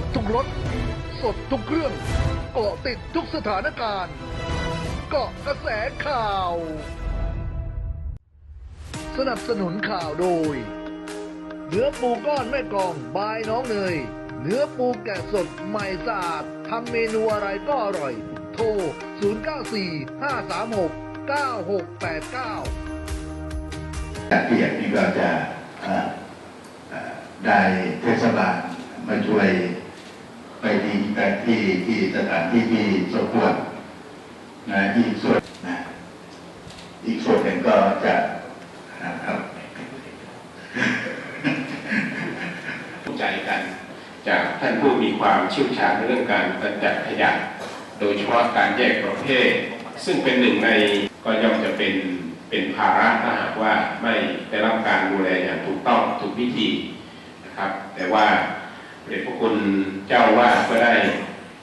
บทุกรถ สดทุกเครื่องเกาะติดทุกสถานการณ์ เกาะกระแสข่าว สนับสนุนข่าวโดย เนื้อปูก้อนแม่กองบายน้องเนย เนื้อปูแกะสดใหม่สะอาดทำเมนูอะไรก็อร่อย โทร 094 536 9689จากเปียกนี่ก็จะได้เทศบาลมาช่วย ไปที่แต่ที่ที่สถานที่ที่สมควรนะอีกส่วนนะอีกส่วนหนึ่งก็จะนะครับเข้ใจกันจากท่านผู้มีความเชี่ยวชาญเรื่องการกำจัดขยะ โดยเฉพาะการแยกประเภท ซึ่งเป็นหนึ่งในก็ย่อมจะเป็นเป็นภาระถ้าหากว่าไม่ได้รับการดูแลอย่างถูกต้องถูกวิธีนะครับ แต่ว่า เดชพระคุณเจ้าว่าก็ได้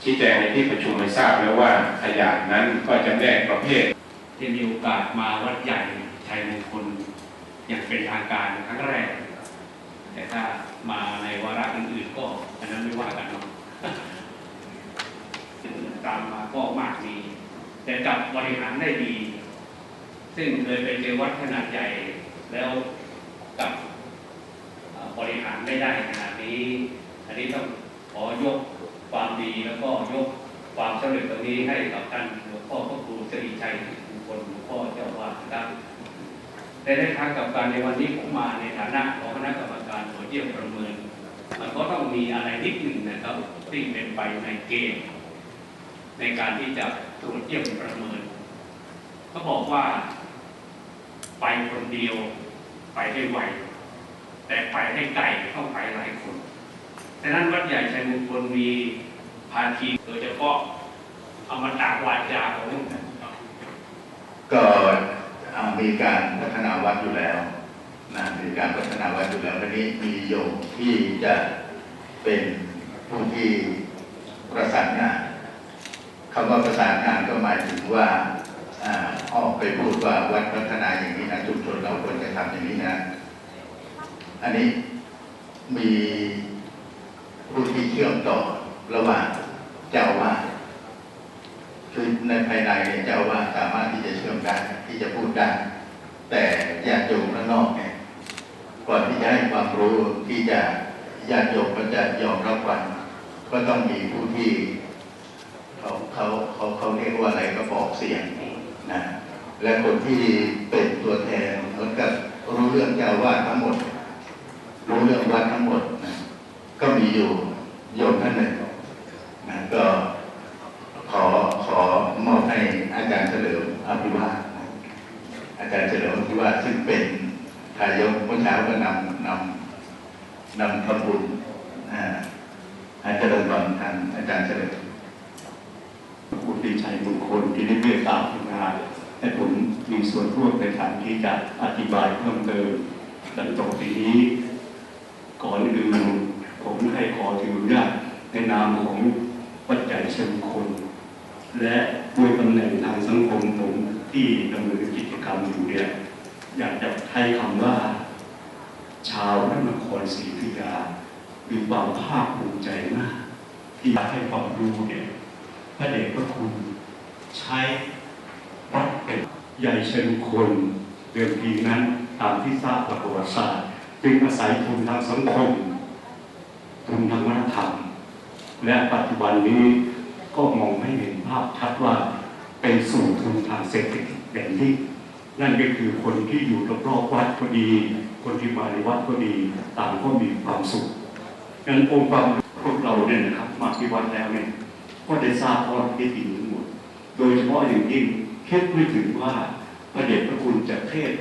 ชี้แจงในที่ประชุมให้ทราบแล้วว่าขยะนั้นก็จะแยกประเภทที่มีโอกาสมาวัดใหญ่ชัยมงคลอย่างเป็นทางการครั้งแรก แต่ถ้ามาในวาระอื่นๆก็อันนั้นไม่ว่ากันเนาะตามมาก็มากมีแต่กับบริหารได้ดี ซึ่งเคยไปเจอวัดขนาดใหญ่แล้วกับบริหารไม่ได้ขนาดนี้ อันนี้ต้องขอยกความดีแล้วก็ยกความสำเร็จตรงนี้ให้กับท่านหลวงพ่อพระครูสิริชัยมงคลหลวงพ่อเจ้าวาดนะครับแต่ในทางกับการในวันนี้ผมมาในฐานะของคณะกรรมการตรวจเยี่ยมประเมิน มันก็ต้องมีอะไรนิดหนึ่งนะครับที่เป็นไปในเกณฑ์ในการที่จะตรวจเยี่ยมประเมินเขาบอกว่าไปคนเดียวไปได้ไวแต่ไปให้ไกลต้องไปหลายคน ดังนั้นวัดใหญ่ชัยมงคลมีภาคีโดยเฉพาะอามตะวาจาของก็อ่ามีการพัฒนาวัดอยู่แล้วนะมีการพัฒนาวัดอยู่แล้วทีนี้มีโยมที่จะเป็นผู้ที่ประสานงานคำว่าประสานงานก็หมายถึงว่าอ่าออกไปพูดว่าวัดพัฒนาอย่างนี้นะชุมชนเราควรจะทำอย่างนี้นะ อันนี้มี ผู้ที่เชื่อมต่อระหว่างเจ้าวาสคือในภายในเนี่ยเจ้าว่าสามารถที่จะเชื่อมได้ที่จะพูดได้แต่ญาติโยมข้างนอกเนี่ยก่อนที่จะให้ความรู้ที่จะญาติโยมก็จะยอมรับวันก็ต้องมีผู้ที่เขาเขาเขาเขาเรียกว่าอะไรก็บอกเสียงนะและคนที่เป็นตัวแทนเหมือนกับรู้เรื่องเจ้าว่าทั้งหมด รู้เรื่องวัดท ก็มีอยู่โยมท่านหนึ่งนะก็ขอขอมอบให้อาจารย์เฉลิมอภิวาสอาจารย์เฉลิมอภิวาสซึ่งเป็นทายกเมื่อเช้าก็นำนำนำทำบุญอาอาจารย์เฉลิมก่อนทานอาจารย์เฉลิมคุณดีชัยมงคลที่ได้เมตตาทำงานให้ผมมีส่วนร่วมในการที่จะอธิบายเพิ่มเติมดังต่อไปนี้ก่อนอื่น ผมให้ขอถือนุญาตในนามของวัดใหญ่เชียงคลและด้วยตำแหน่งทางสังคมผมที่ดำเนินกิจกรรมอยู่เนี่ยอยากจะให้คำว่า ชาวพระนครศรีอยุยามีความภาคภูมิใจมาก ที่อยากให้ความรู้เนี่ยพระเดชพระคุณใช้วัดเป็นใหญ่เชิงคนเดิมทีนั้นตามที่ทราบประวัติศาสตร์จึงอาศัยทุนทางสังคม ทุนทางวัฒนธรรม และปัจจุบันนี้ก็มองไม่เห็นภาพชัดว่าเป็นสู่ทุนทางเศรษฐกิจอย่างยิ่นั่นก็คือคนที่อยู่รอบๆวัดก็ดี คนที่มาในวัดก็ดีต่างก็มีความสุขงั้นองค์ความพวกเราเนี่ยนะครับมาที่วัดแล้วเนี่ยก็ได้ทราบข้อท็จจริงทั้งหมด โดยเฉพาะอย่างยิ่งคิดไม่ถึงว่าพระเดชพระคุณจะเทศ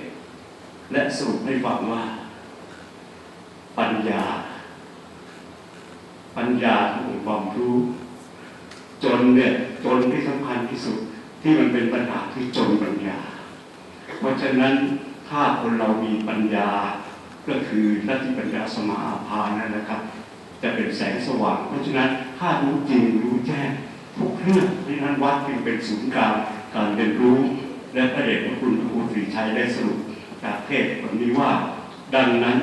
และสรุปให้ฟังว่า ปัญญา ปัญญาคืองความรู้ จนเนี่ยจนที่สำคัญที่สุดที่มันเป็นปัญหาที่จนปัญญา เพราะฉะนั้นถ้าคนเรามีปัญญาก็คือลัทธิปัญญาสมาอาภานั่นแหละครับ จะเป็นแสงสว่าง เพราะฉะนั้นถ้ารู้จริงรู้แจ้งทุกเรื่องเพราะฉะนั้นวัดจึงเป็นศูนย์กลางการเรียนรู้ และพระเดชพระคุณพระครูศรีชัยได้สรุปจากเทศวันนี้ว่า ดังนั้น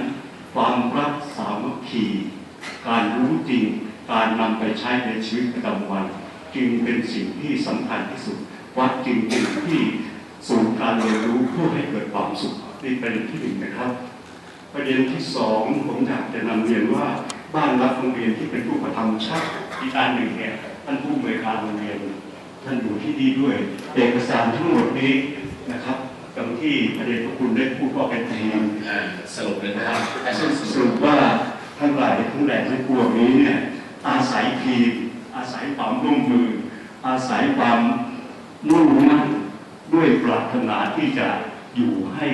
ความรักสามัคคี การรู้จริง การนำไปใช้ในชีวิตประจำวัน จึงเป็นสิ่งที่สำคัญที่สุด วัดจึงเป็นที่ศูนย์การเรียนรู้เพื่อให้เกิดความสุขนี่ประเด็นที่หนึ่งนะครับ ประเด็นที่สองผมอยากจะนำเรียนว่าบ้านรักโรงเรียนที่เป็นผู้กระทำชักอีกอันหนึ่งเนี่ยท่านผู้อำนวยการโรงเรียนท่านอยู่ที่นี่ด้วยเอกสารทั้งหมดนี้นะครับดังที่ประเด็นพระคุณได้พูดว่าเป็นทีมอ่าสรุปเลยนะครับสรุปว่า ทั้งหลายทั้งแหล่ทั้งปวงนี้เนี่ยอาศัยทีมอาศัยความร่วมมือ อาศัยความมุ่งมั่นด้วยปรารถนาที่จะอยู่ให้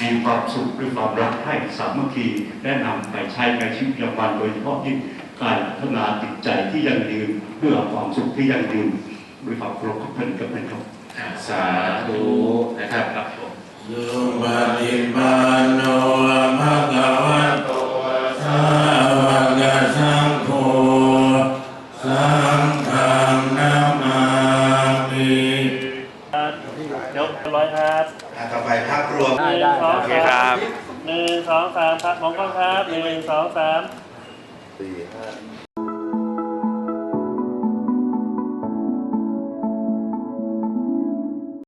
มีความสุขด้วยความรักใคร่สามัคคีและนำไปใช้ในชีวิตประจำวันโดยเฉพาะยิ่งการพัฒนาจิตใจที่ยั่งยืนเพื่อความสุขที่ยั่งยืนด้วยความเคารพขอบคุณกับท่านครับสาธุนะครับครับผมสุปฏิปันโนภะคะวะ สองสามหนึ่งสองสามครับมองกล้องครับหนึ่งสองสาม สี่ห้า